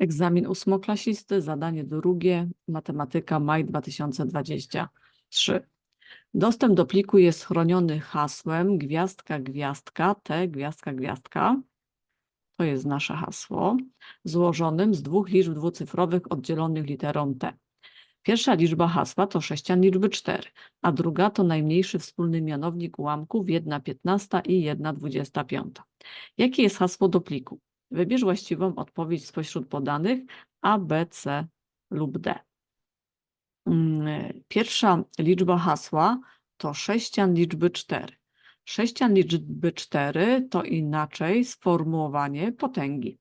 Egzamin ósmoklasisty, zadanie drugie, matematyka, maj 2023. Dostęp do pliku jest chroniony hasłem gwiazdka, gwiazdka, T, gwiazdka, gwiazdka. To jest nasze hasło, złożonym z dwóch liczb dwucyfrowych oddzielonych literą T. Pierwsza liczba hasła to sześcian liczby 4, a druga to najmniejszy wspólny mianownik ułamków 1,15 i 1,25. Jakie jest hasło do pliku? Wybierz właściwą odpowiedź spośród podanych A, B, C lub D. Mm, Pierwsza liczba hasła to sześcian liczby 4. Sześcian liczby 4 to inaczej sformułowanie potęgi.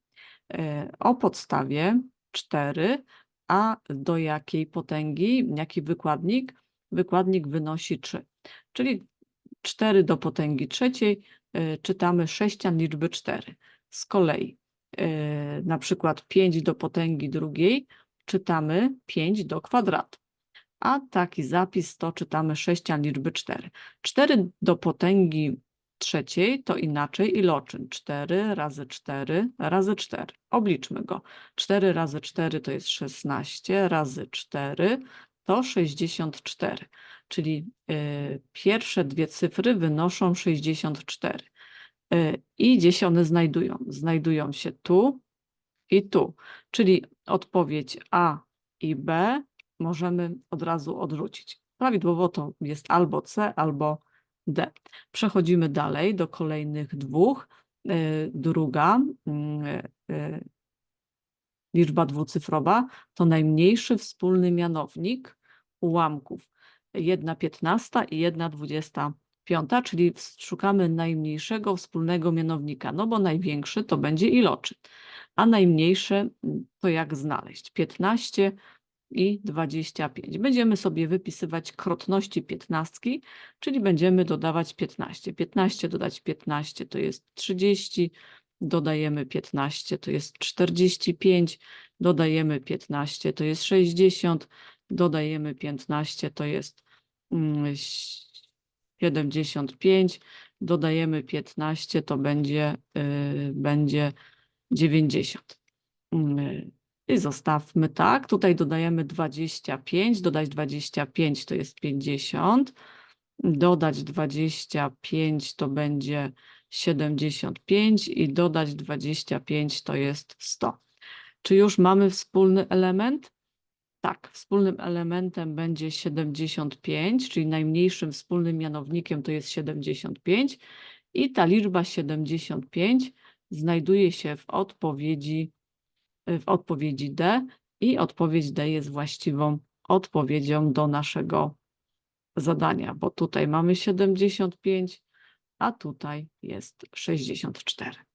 E, O podstawie 4, a do jakiej potęgi, jaki wykładnik? Wykładnik wynosi 3. Czyli 4 do potęgi trzeciej e, czytamy sześcian liczby 4. Z kolei na przykład 5 do potęgi drugiej czytamy 5 do kwadratu. A taki zapis to czytamy sześcian liczby 4. 4 do potęgi trzeciej to inaczej iloczyn. 4 razy 4 razy 4. Obliczmy go. 4 razy 4 to jest 16, razy 4 to 64. Czyli y, pierwsze dwie cyfry wynoszą 64. Y, I gdzie się one znajdują? Znajdują się tu i tu. Czyli odpowiedź A i B możemy od razu odrzucić. Prawidłowo to jest albo C, albo D. Przechodzimy dalej do kolejnych dwóch. Y, Druga mm, y, liczba dwucyfrowa to najmniejszy wspólny mianownik ułamków 1,15 i 1,25, czyli szukamy najmniejszego wspólnego mianownika, no bo największy to będzie iloczyn, a najmniejsze mm, to jak znaleźć? 15 i 25. Będziemy sobie wypisywać krotności piętnastki, czyli będziemy dodawać 15. 15 dodać 15 to jest 30, dodajemy 15 to jest 45, dodajemy 15 to jest 60, dodajemy 15 to jest mm, 75, dodajemy 15 to będzie, y, będzie 90. Mm, I zostawmy tak. Tutaj dodajemy 25, dodać 25 to jest 50, dodać 25 to będzie 75 i dodać 25 to jest 100. Czy już mamy wspólny element? Tak, wspólnym elementem będzie 75, czyli najmniejszym wspólnym mianownikiem to jest 75 i ta liczba 75 znajduje się w odpowiedzi w odpowiedzi D i odpowiedź D jest właściwą odpowiedzią do naszego zadania, bo tutaj mamy 75, a tutaj jest 64.